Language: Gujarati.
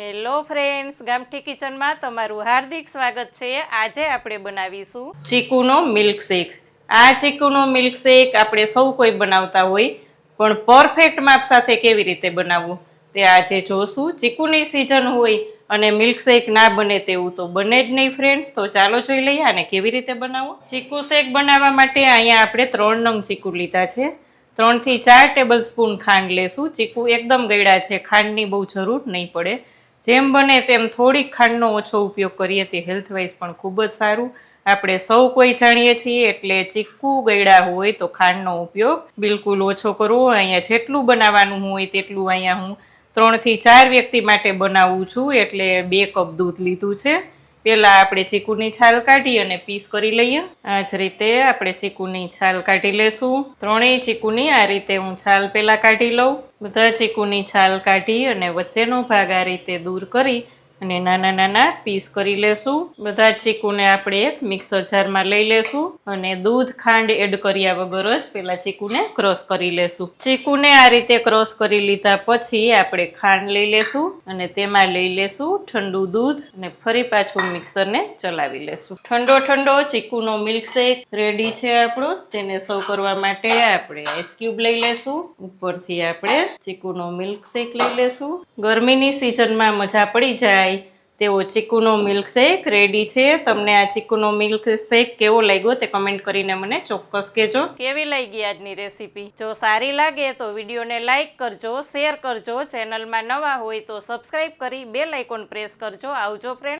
હેલો ફ્રેન્ડ્સ, ગામઠી કિચનમાં તમારું હાર્દિક સ્વાગત છે. આજે આપણે બનાવીશું ચીકુનો મિલ્કશેક. આ ચીકુનો મિલ્કશેક આપણે સૌ કોઈ બનાવતા હોય, પણ પરફેક્ટ માપ સાથે કેવી રીતે બનાવવું તે આજે જોશું. ચીકુની સિઝન હોય અને મિલ્કશેક ના બને તેવું તો બને જ નહીં ફ્રેન્ડ્સ. તો ચાલો જોઈ લઈએ આને કેવી રીતે બનાવવું. ચીકુ શેક બનાવવા માટે અહીંયા આપણે ત્રણ નંગ ચીકુ લીધા છે. ત્રણથી ચાર ટેબલ સ્પૂન ખાંડ લેશું. ચીકુ એકદમ ગળ્યા છે, ખાંડની બહુ જરૂર નહીં પડે. જેમ બને તેમ થોડીક ખાંડનો ઓછો ઉપયોગ કરીએ તે હેલ્થ વાઇઝ પણ ખૂબ જ સારું. આપણે સૌ કોઈ જાણીએ છીએ એટલે ચીકુ ગળ્યા હોય તો ખાંડનો ઉપયોગ બિલકુલ ઓછો કરવો. અહીંયા જેટલું બનાવવાનું હોય તેટલું અહીંયા હું ત્રણથી ચાર વ્યક્તિ માટે બનાવું છું એટલે બે કપ દૂધ લીધું છે. પહેલાં આપણે ચીકુની છાલ કાઢી અને પીસ કરી લઈએ. આ જ રીતે આપણે ચીકુની છાલ કાઢી લેશું. ત્રણેય ચીકુની આ રીતે હું છાલ પહેલાં કાઢી લઉં. બધા ચીકુની છાલ કાઢી અને વચ્ચેનો ભાગ આ રીતે દૂર કરી અને નાના નાના પીસ કરી લેશું. બધા ચીકુને આપણે એક મિક્સર જારમાં લઈ લેશું અને દૂધ ખાંડ એડ કર્યા વગર જ પેલા ચીકુને ક્રોસ કરી લેશું. ચીકુને આ રીતે ક્રોસ કરી લીધા પછી આપણે ખાંડ લઈ લેશું અને તેમાં લઈ લેશું ઠંડુ દૂધ અને ફરી પાછું મિક્સરને ચલાવી લેશું. ઠંડો ઠંડો ચીકુનો મિલ્કશેક રેડી છે આપણો. તેને સર્વ કરવા માટે આપણે આઈસ ક્યુબ લઈ લેશું. ઉપરથી આપણે ચીકુનો મિલ્કશેક લઈ લેશું. ગરમીની સિઝનમાં મજા પડી જાય તેવો ચીકુનો મિલ્કશેક રેડી છે. તમને આ ચીકુનો મિલ્કશેક કેવો લાગ્યો તે કમેન્ટ કરીને મને ચોક્કસ કહેજો. કેવી લાગી આજની રેસીપી જો સારી લાગે તો વિડીયોને લાઇક કરજો શેર કરજો. ચેનલમાં નવા હોય તો સબસ્ક્રાઈબ કરી બેલ આઇકોન પ્રેસ કરજો. આવજો ફ્રેન્ડ